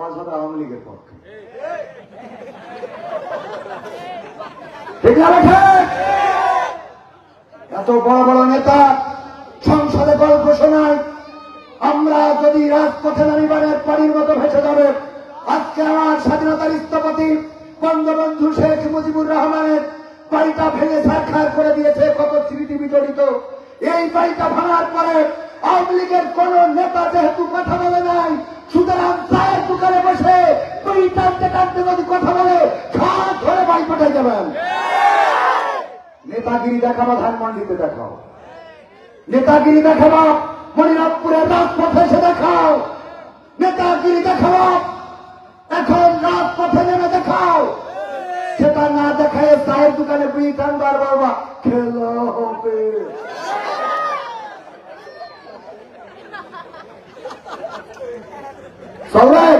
হবে আওয়ামী লীগের পক্ষে? এত বড় বড় নেতা সংসদে গল্প শোনায় আমরা যদি রাজপথে নামিবারের পানির মতো ভেসে যাবে আজকে আমার স্বাধীনতার স্থপতি বঙ্গবন্ধু শেখ মুজিবুর রহমানের বাড়িটা ভেঙে সাক্ষাৎ করে দিয়েছে কত স্মৃতি বিজড়িত এই বাড়িটা ভাঙার পরে আওয়ামী লীগের কোন নেতা যেহেতু কথা বলে নাই, সুতরাং চায়ের দোকানে বসে তুই টানতে টানতে যদি কথা বলে খাট ধরে বাড়ি পাঠাই যাবেন নেতাগিরি দেখাবো ধানমন্ডিতে দেখাও। নেতাগিরি দেখাবো মনিরামপুরের রাজপথে এসে দেখাও। নেতাগিরি দেখাবো এখন রাজপথে নেমে দেখাও। সেটা না দেখায় চায়ের দোকানে বিড়ি টানবার বাবা খেলো হবে চলবে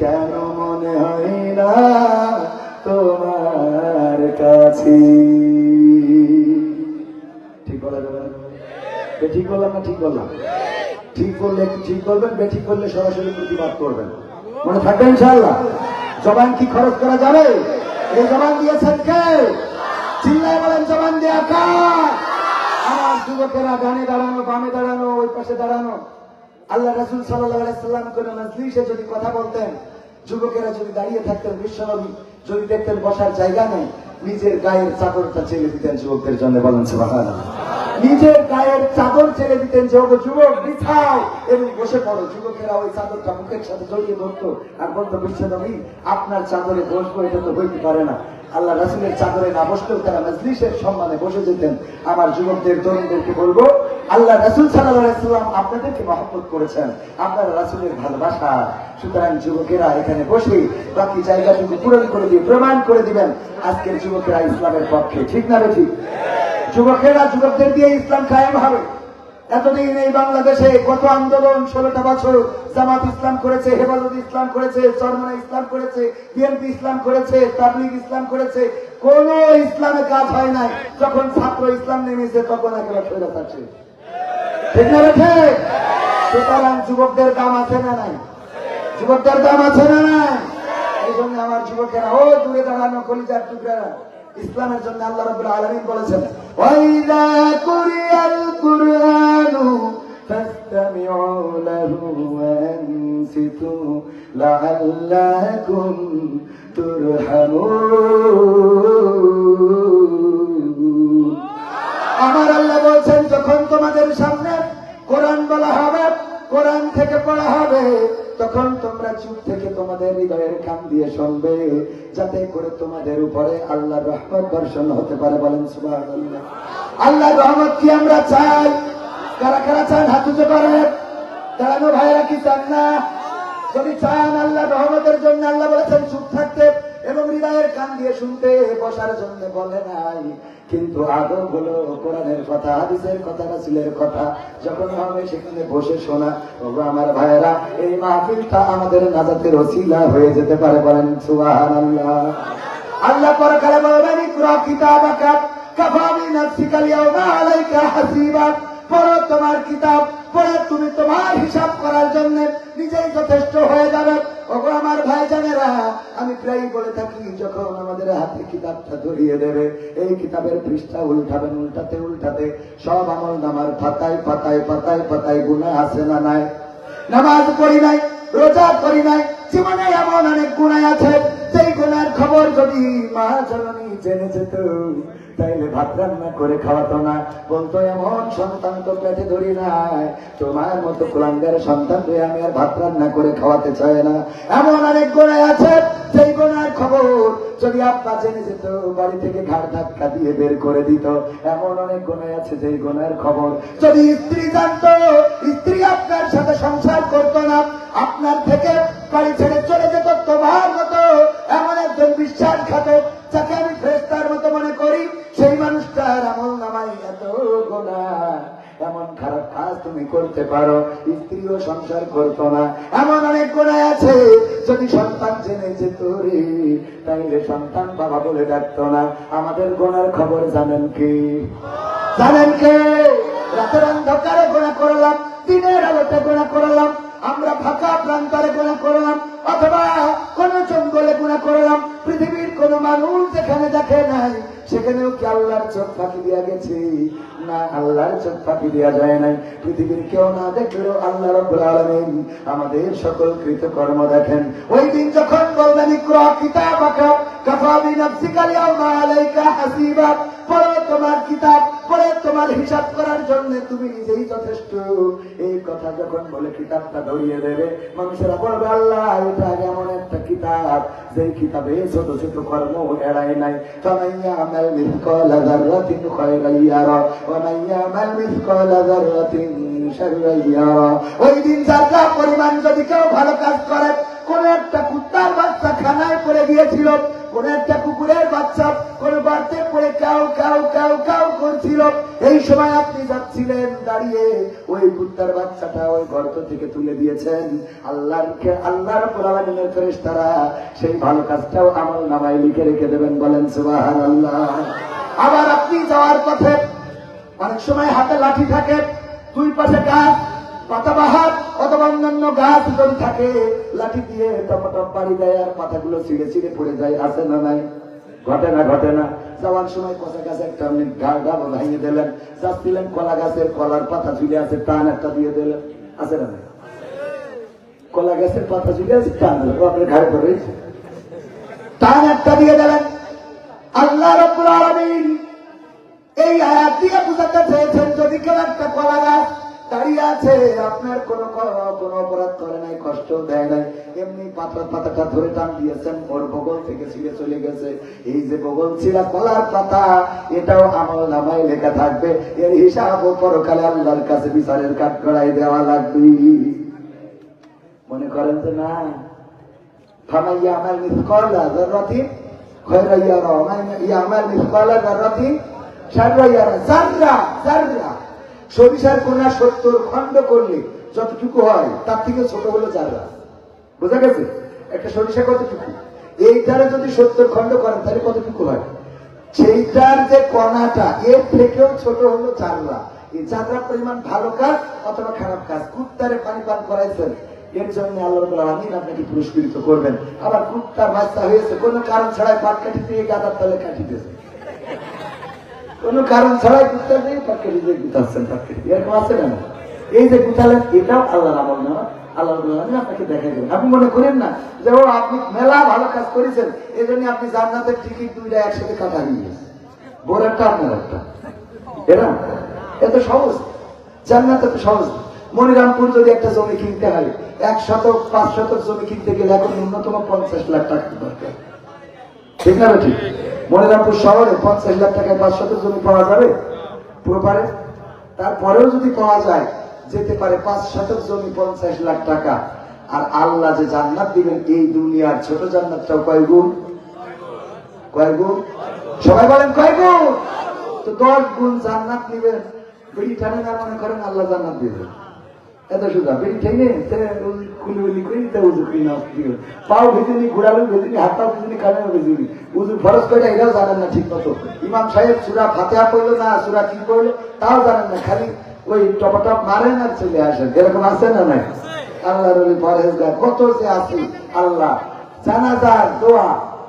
কেন মনে হয় না তোমার কাছে? ঠিক বলা যাবে ঠিক বললাম না, ঠিক বললাম। ঠিক করলে, ঠিক বলবেন বে, ঠিক করলে সরাসরি প্রতিবাদ করবেন। মনে থাকবে ইনশাআল্লাহ? জবান কি খরচ করা যাবে? এই জবান দিয়েছেন কে? চিল্লায় বলেন, জবান দেয়া আমার যুবকেরা ডানে দাঁড়ানো, বামে দাঁড়ানো, ওই পাশে দাঁড়ানো। আল্লাহ রাসুল সাল্লাহ সাল্লাম কোন মজলিসে যদি কথা বলতেন যুবকেরা যদি দাঁড়িয়ে থাকতেন বিশ্বনবী যদি দেখতেন বসার জায়গা নেই, নিজের গায়ের চাদরটা ছেড়ে দিতেন যুবকদের জন্য বলেন নিজের গায়ের চাদর ছেড়ে দিতেন যে ওগো যুবক, বিছাও। এবং বসে পড়ো। যুবকেরা ওই চাদরটা মুখের সাথে জড়িয়ে ধরতো। আর বলতো বিশ্বনবী আপনার চাদরে বসবো, এটা তো হইতে পারে না। আল্লাহ রাসুলের চাদরে না বসলেও তারা মজলিসের সম্মানে বসে যেতেন। আমার যুবকদের, তরুণদেরকে বলব, আল্লাহ রাসুল সাল্লাম আপনাদেরকে মহব্বত করেছেন। আপনারা রাসুলের ভালোবাসা। সুতরাং যুবকেরা এখানে বসে বাকি জায়গাটুকু পূরণ করে দিয়ে প্রমাণ করে দিবেন, আজকের যুবকেরা ইসলামের পক্ষে, ঠিক না ঠিক যুবকেরা, যুবকদের দিয়ে ইসলাম কায়েম হবে। এতদিন এই বাংলাদেশে কত আন্দোলন, ষোলোটা বছর জামাত ইসলাম করেছে, হেফাজত ইসলাম করেছে, চরমনা ইসলাম করেছে, বিএনপি ইসলাম করেছে, তাবলিগ ইসলাম করেছে, কোন ইসলামে কাজ হয় নাই। যখন ছাত্র ইসলাম নেমেছে, তখন একেবারে ফেরত আছে? সুতরাং যুবকদের দাম আছে না নাই? যুবকদের দাম আছে না নাই? এই জন্য আমার যুবকেরা ও দূরে দাঁড়ানো কলিজার টুকরা ইসলামের জন্য আল্লাহ রাব্বুল আলামিন বলেছেন, ওয়াইদা কুরিয়াল কুরআনু ফাসতামিউ লাহু আমার আল্লাহ বলছেন, যখন তোমাদের সামনে কোরআন বলা হবে, কোরআন থেকে পড়া হবে, তখন তোমরা চুপ থেকে তোমাদের হৃদয়ের কান দিয়ে শুনবে, যাতে করে তোমাদের উপরে আল্লাহ রহমত বর্ষণ হতে পারে বলেন আল্লাহ রহমত কি আমরা চাই? কারা কারা চান হাত উঁচু করেন? দাঁড়ানো ভাইরা কি চান না? যদি চান আল্লাহ রহমতের জন্য আল্লাহ বলেছেন চুপ থাকতে এবং হৃদয়ের কান দিয়ে শুনতে বসার জন্য বলে নাই কিন্তু আদর হলো, কোরআনের কথা, হাদিসের কথা, রাসুলের কথা যখন হবে সেখানে বসে শোনা, ওগো আমার ভাইয়েরা, এই মাহফিলটা আমাদের নাজাতের ওসিলা হয়ে যেতে পারে বলেন, সুবহানাল্লাহ। আল্লাহ পরকালে বলবেন, ইকরা কিতাবাকা, কাফা বিনাফসিকা ইয়াউমা আলাইকা হাসিবা। পড়ো তোমার কিতাব, পড়ে তুমি তোমার হিসাব করার জন্য নিজেই যথেষ্ট হয়ে যাবে। ওগো আমার ভাই জানেরা আমি প্রায়ই বলে থাকি, যখন আমাদের হাতে কিতাবটা ধরিয়ে দেবে, এই কিতাবের পৃষ্ঠা উল্টাবেন, উল্টাতে উল্টাতে, সব আমল নামার পাতায় পাতায় পাতায় পাতায় গুণা আছে না নাই? নামাজ পড়ি নাই, রোজা করি নাই, জীবনে এমন অনেক গুণায় আছে সেই গুণার খবর যদি মা জননী জেনে যেত তাইলে ভাত রান্না করে খাওয়াতো না। বলতো, এমন সন্তান তো পেটে ধরি নাই। তোমার মতো কুলাঙ্গার সন্তান তুই আমি আর ভাত রান্না করে খাওয়াতে চাই না। এমন অনেক গোড়ায় আছে সেই গোড়ার খবর যদি আব্বা জেনে যেত, বাড়ি থেকে ঘাড় ধাক্কা দিয়ে বের করে দিত। এমন অনেক গোনায় আছে, যেই গোনার খবর। যদি স্ত্রী জানতো, স্ত্রী আপনার সাথে সংসার করতো না, আপনার থেকে বাড়ি ছেড়ে চলে যেত তোমার মতো। এমন করতে পারো, স্ত্রীও সংসার করতো না। এমন অনেক গোড়ায় আছে, যদি সন্তান জেনে যেত রে, তাইলে সন্তান বাবা বলে ডাকতো না। আমাদের গোনার খবর জানেন কি? জানেন কে? রাতের অন্ধকারে গোনা করলাম, দিনের আলোতে গোনা করলাম, আমরা ফাঁকা প্রান্তরে গুণা করলাম, অথবা কোন জঙ্গলে গুণা করলাম, পৃথিবীর কোন মানুষ যেখানে দেখে নাই। সেখানেও কি আল্লাহর চোখ ফাঁকি দিয়া গেছে? না, আল্লাহর চোখ ফাঁকি দেওয়া যায় নাই। পৃথিবীর কেউ না দেখলেও আল্লাহ রব্বুল আমাদের সকল কৃতকর্ম দেখেন। ওই দিন যখন বলবেন কিতাব এই কথা যখন বলে কিতাবটা ধরিয়ে দেবে আল্লাহ এমন একটা কিতাব, যেই কিতাবে ছোট ছোট কর্ম এড়াই নাই। ফামাইয়া আমাল مثقال ذرة خيرا يرى, ومن يعمل مثقال ذرة شرا يرى. ওই দিন যারা পরিমাণ যদি কেউ ভালো কাজ করে, কোন একটা কুত্তার বাচ্চা খানায় পড়ে গিয়েছিল, কোন একটা কুত্তার বাচ্চাটা ওই গর্ত থেকে তুলে দিয়েছেন। আল্লাহকে আল্লাহর পুরাবানের ফেরেশতারা সেই ভালো কাজটাও আমল নামায় লিখে রেখে দেবেন বলেন, সুবহানাল্লাহ। আবার আপনি যাওয়ার পথে অনেক সময় হাতে লাঠি থাকে, দুই পাশে গাছ, পাতাবাহার অথবা অন্যান্য গাছ যদি থাকে, লাঠি দিয়ে টপটপ বাড়ি দেয় আর পাতাগুলো ছিঁড়ে ছিঁড়ে পড়ে যায়, আছে না নাই? ঘটে না ঘটে না। যাওয়ার সময় কচা গাছে একটা আপনি গা গা ভাঙিয়ে দিলেন, যাচ্ছিলেন, কলা গাছের কলার পাতা ঝুলে আছে, টান একটা দিয়ে দিলেন। আছে না কলা গাছের পাতা ঝুলে আছে, টান আপনার ঘাড়ে পড়ে টান একটা দিয়ে দিলেন। আল্লাহ রব্বুল আলামিন এই আয়াত দিয়ে বুঝাতে চেয়েছেন, যদি কেউ একটা কলা গাছ দাঁড়িয়ে আছে, আপনার কোনো কোনো অপরাধ করে নাই, কষ্ট দেয় নাই। এমনি পাতা পাতাটা ধরে টান দিয়েছেন, ওর বগল থেকে ছিঁড়ে চলে গেছে। এই যে বগল ছিঁড়া কলার পাতা, এটাও আমল নামায় লেখা থাকবে। এর হিসাব পরকালে আল্লাহর কাছে বিচারের কাঠ করাই দেওয়া লাগবে। মনে করেন যে না? ফামাইয়া আমার মিসকলা জাররাতিন খয়রা ইয়ারা ওমান ইয়ামাল মিসকলা জাররাতিন শাররা ইয়ারা জাররা সরিষার কোনা সত্তর খণ্ড করলে যতটুকু হয়, তার থেকে ছোট হলো জাররা বোঝা গেছে? একটা সরিষা কতটুকু? এইটারে যদি সত্তর খণ্ড করেন, তাহলে কতটুকু হয়? সেইটার যে কণাটা, এর থেকেও ছোট হলো জাররা এই জাররা পরিমাণ ভালো কাজ অথবা খারাপ কাজ? কুত্তারে পানি পান করাইছেন, এর জন্য আল্লাহ আলামিন আপনাকে পুরস্কৃত করবেন। আবার কুত্তা বাচ্চা হয়েছে, কোনো কারণ ছাড়াই পাট কাটি দিয়ে গাদার তলে কাটি দিয়েছে কোনো কারণ ছাড়াই দিয়ে পাট কাটি এরকম আছে না? এই যে এটাও আল্লাহ আমল না আলামিন আপনাকে দেখাই দেবেন আপনি মনে করেন না যে, ও, আপনি মেলা ভালো কাজ করেছেন এই জন্য আপনি জান্নাতের টিকিট দুইটা একসাথে কাটা বোর একটা, আপনার একটা। এরকম এত সহজ। জান্নাত এত সহজ। মনিরামপুর যদি একটা জমি কিনতে হয় এক শতক পাঁচ শতক জমি কিনতে গেলে এখন ন্যূনতম পঞ্চাশ লাখ টাকা দরকার। ঠিক না ঠিক। মনিরামপুর শহরে পঞ্চাশ লাখ টাকায় পাঁচ শতক জমি পাওয়া যাবে, পুরো পারে। তারপরেও যদি পাওয়া যায়, যেতে পারে পাঁচ শতক জমি পঞ্চাশ লাখ টাকা। আর আল্লাহ যে জান্নাত দিবেন, এই দুনিয়ার ছোট জান্নাতটাও কয় গুণ? কয় গুণ? সবাই বলেন কয় গুণ? তো দশ গুণ জান্নাত নিবেন। বেড়ি টানে না মনে করেন আল্লাহ জান্নাত দিবেন। এত সুদা বেড়ি ঠেঙে তা উজু না পাও ঘোরালো হাত পাও ভেজুনি কানে উজু করে এটাও জানেন না ঠিক মতো। ইমাম সাহেব সুরা ফাতেহা পড়ল না সুরা কি পড়ল? তাও জানেন না খালি ওই টপটপ মারেন আর চলে আসেন। আছে না নাই? আল্লাহ রবি পরেজগার কত যে আছে আল্লাহ। জানাজার দোয়া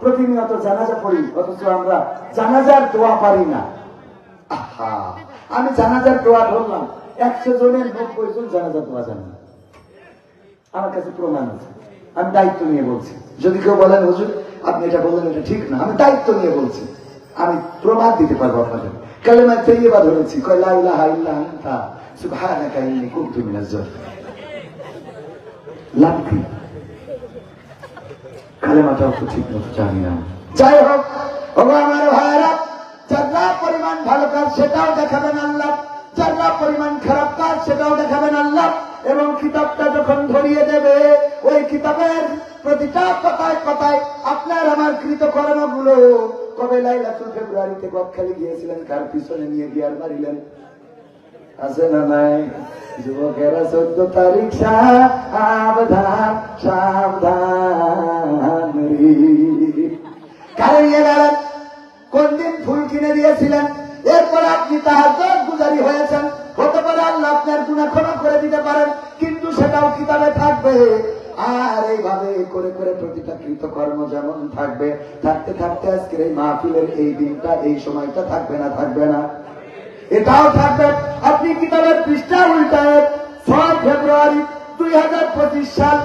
প্রতিনিয়ত জানাজা পড়ি অথচ আমরা জানাজার দোয়া পারি না। আহা, আমি জানাজার দোয়া ধরলাম। একশো জনের নব্বই জন জানাজার দোয়া জানেন। না। আমার কাছে প্রমাণ আছে। আমি দায়িত্ব নিয়ে বলছি। যদি কেউ বলেন, হুজুর, আপনি এটা বললেন, এটা ঠিক না। আমি দায়িত্ব নিয়ে বলছি। আমি প্রমাণ দিতে পারব আপনাদের কালেমা তৈবা ধরেছি। কয়, লা ইলাহা ইল্লা আনতা, সুবহানাকা কুনতু মিনাজ ঠিক মতো জানি না। যাই হোক, ওগো আমার ভাইয়েরা, যারা পরিমাণ ভালো কাজ সেটাও দেখাবেন আল্লাহ। যারা পরিমাণ খারাপ কাজ সেটাও দেখাবেন এবং কিতাবটা যখন ধরিয়ে দেবে, ওই কিতাবের প্রতিটা কথায় কথায় আপনার আমার কৃত কর্মগুলো কবে লাইলাতুল ফেব্রুয়ারিতে গদখালি গিয়েছিলেন, কার পিছনে নিয়ে গিয়ার মারিলেন? আছে না নাই? যুবকেরা চোদ্দ তারিখ সাবধান সাবধান রে। কারে নিয়ে কোন দিন ফুল কিনে দিয়েছিলেন? এরপর আপনি তাহার সেটাও কিতাবে থাকবে। আর এইভাবে করে করে প্রতিটা কৃতকর্ম যেমন থাকবে, থাকতে থাকতে আজকের এই মাহফিলের এই দিনটা, এই সময়টা থাকবে না থাকবে না। এটাও থাকবে। আপনি কিতাবের পৃষ্ঠা উল্টায়, ছয় ফেব্রুয়ারি দুই হাজার পঁচিশ সাল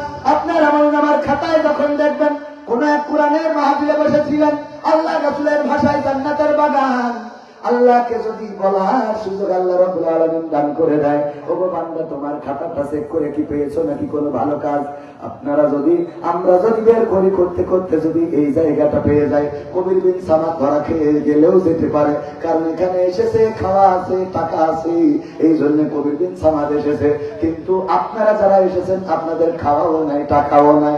বান্দা, তোমার খাতাটা চেক করে কি পেয়েছ নাকি কোনো ভালো কাজ? আপনারা যদি, আমরা যদি বের করি করতে করতে যদি এই জায়গাটা পেয়ে যায় কবির বিন সামাদ ধরা খেয়ে গেলেও যেতে পারে। কারণ এখানে এসেছে, খাওয়া আছে, টাকা আছে, এই জন্য কবির বিন সামাদ এসেছে। কিন্তু আপনারা যারা এসেছেন, আপনাদের খাওয়াও নাই, টাকাও নাই।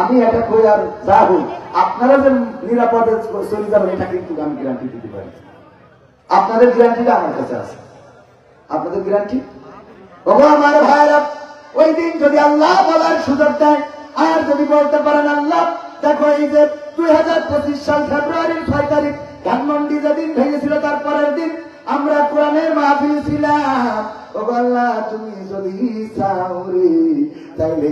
আমি এটা কই আর যা হই, আপনারা যে নিরাপদে চলে যাবেন, এটা কিন্তু আমি গ্যারান্টি দিতে পারি। আপনাদের গ্যারান্টিটা আমার কাছে আছে। আপনাদের গ্যারান্টি আমার ভাইরা ওই দিন যদি আল্লাহ বলার সুযোগ দেয়, আর যদি বলতে পারেন, আল্লাহ, দেখো এই যে দুই হাজার পঁচিশ সাল ফেব্রুয়ারির ছয় তারিখ, ধানমন্ডি যেদিন ভেঙেছিল, তার পরের দিন আমরা কোরআনের মাহফিল ছিলাম। ও আল্লাহ, তুমি যদি চাও রে, তাইলে